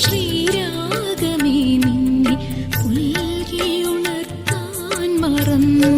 ശ്രീരാഗമേ നിന്നെ ഉൽകിയുണർത്താൻ മറന്നു.